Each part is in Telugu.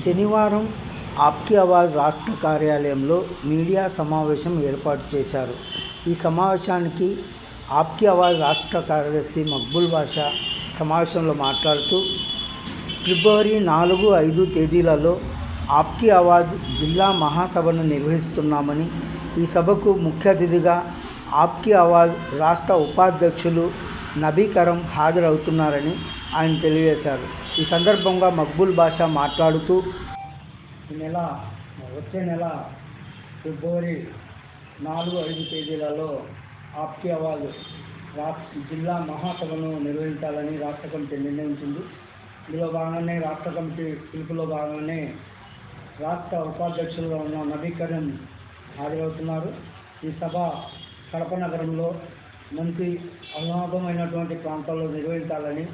శనివారం ఆప్కి ఆవాజ్ రాష్ట్ర కార్యాలయంలో మీడియా సమావేశం ఏర్పాటు చేశారు. ఈ సమావేశానికి ఆప్కి ఆవాజ్ రాష్ట్ర కార్యదర్శి మక్బుల్ బాషా సమావేశంలో మాట్లాడుతూ ఫిబ్రవరి నాలుగు ఐదు తేదీలలో ఆప్కి ఆవాజ్ జిల్లా మహాసభను నిర్వహిస్తున్నామని ఈ సభకు ముఖ్య అతిథిగా ఆప్కి ఆవాజ్ రాష్ట్ర ఉపాధ్యక్షులు నబీకరం హాజరవుతున్నారని ఆయన తెలియజేశారు. ఈ సందర్భంగా మక్బుల్ బాషా మాట్లాడుతూ ఈ నెల వచ్చే నెల ఫిబ్రవరి నాలుగు ఐదు తేదీలలో ఆప్కి ఆవాజ్ రాష్ట్ర జిల్లా మహాసభను నిర్వహించాలని రాష్ట్ర కమిటీ నిర్ణయించింది. ఇందులో భాగంగానే రాష్ట్ర కమిటీ పిలుపులో భాగంగానే రాష్ట్ర ఉపాధ్యక్షులుగా ఉన్న నవీకరణ్ హాజరవుతున్నారు. ఈ సభ కడప నగరంలో మంచి అనుభవమైనటువంటి ప్రాంతాల్లో నిర్వహించాలని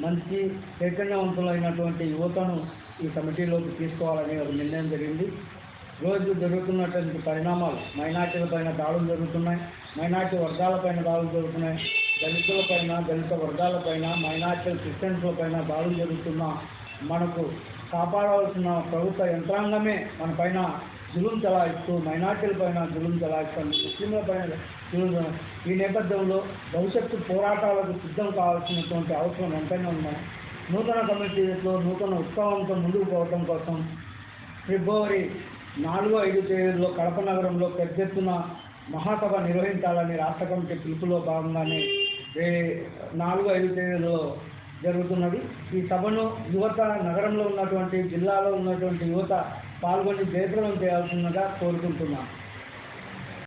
మంచి చైతన్యవంతులైనటువంటి యువతను ఈ కమిటీలోకి తీసుకోవాలని ఒక నిర్ణయం జరిగింది. రోజు జరుగుతున్నటువంటి పరిణామాలు మైనార్టీల పైన దాడులు జరుగుతున్నాయి. మైనార్టీ వర్గాల పైన దాడులు జరుగుతున్నాయి. దళితుల పైన దళిత వర్గాల పైన మైనార్టీ క్రిస్టియన్స్ల పైన దాడులు జరుగుతున్నా మనకు కాపాడవలసిన ప్రభుత్వ యంత్రాంగమే మన పైన జులుం చలాయిస్తూ మైనార్టీల పైన జులుం చలాయిస్తుంది ముస్లింల పైన జులుం ఈ నేపథ్యంలో భవిష్యత్తు పోరాటాలకు సిద్ధం కావాల్సినటువంటి అవసరం ఎంతైనా ఉన్నాయి నూతన కమిటీలో నూతన ఉత్సవంతో ముందుకు పోవడం కోసం ఫిబ్రవరి నాలుగు ఐదు తేదీల్లో కడప నగరంలో పెద్ద ఎత్తున మహాసభ నిర్వహించాలని రాష్ట్ర కమిటీ పిలుపులో భాగంగానే నాలుగు ఐదు తేదీల్లో జరుగుతున్నది. ఈ సభను యువత నగరంలో ఉన్నటువంటి జిల్లాలో ఉన్నటువంటి యువత పాల్గొని జయప్రదం చేయాల్సిందిగా కోరుకుంటున్నాను